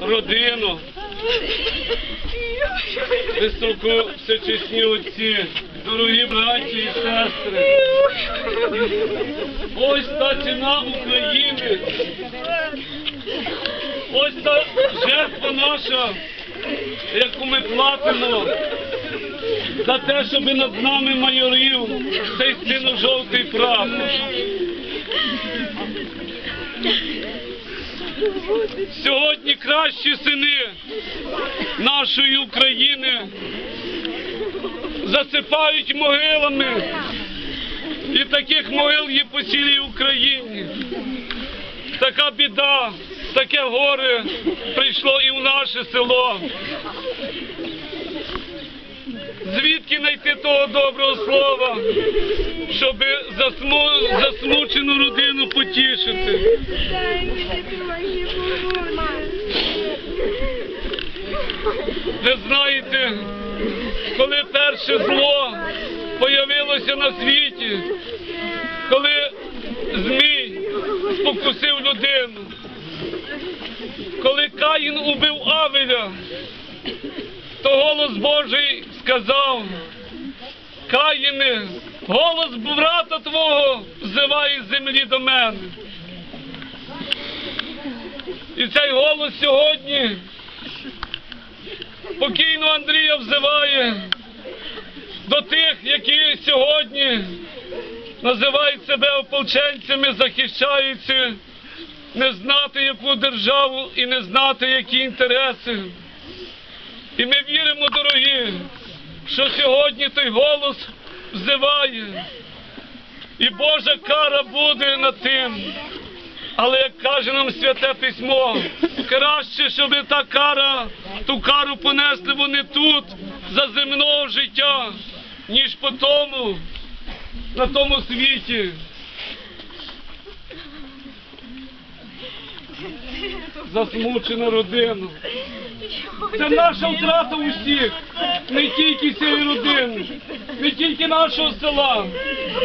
родину, високо всечесні отці, дорогі браті і сестри. Ось та ціна України. Ось та жертва наша, яку ми платимо за те, щоб над нами майорів цей сино-жовтий прапор. Сьогодні кращі сини нашої України засипають могилами, і таких могил є по цілій Україні. Така біда, таке горе прийшло і в наше село. Звідки знайти того доброго слова, щоб засму... засмучену родину потішити? Ви знаєте, коли перше зло появилося на світі, коли Змій спокусив людину, коли Каїн убив Авеля, то голос Божий сказав, Каїне, голос брата твого взиває з землі до мене. І цей голос сьогодні покійного Андрія взиває до тих, які сьогодні називають себе ополченцями, захищаються, не знати яку державу і не знати, які інтереси. І ми віримо, дорогі, що сьогодні той голос взиває, і Божа кара буде над тим. Але як каже нам святе письмо, краще, щоб та кара, ту кару понесли вони тут за земного життя, ніж по тому, на тому світі. Засмучену родину. Це наша втрата усіх, не тільки цієї родини, не тільки нашого села,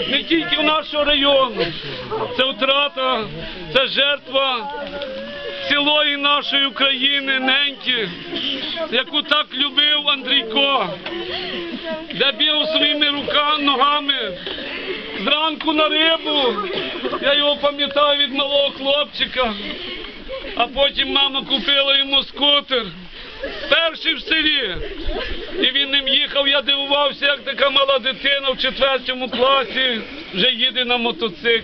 не тільки нашого району. Це втрата, це жертва цілої нашої України, неньки, яку так любив Андрійко, де бігав своїми руками, ногами. Зранку на рибу, я його пам'ятаю від малого хлопчика, а потім мама купила йому скутер. Перший в селі. І він ним їхав, я дивувався, як така мала дитина в четвертому класі вже їде на мотоциклі.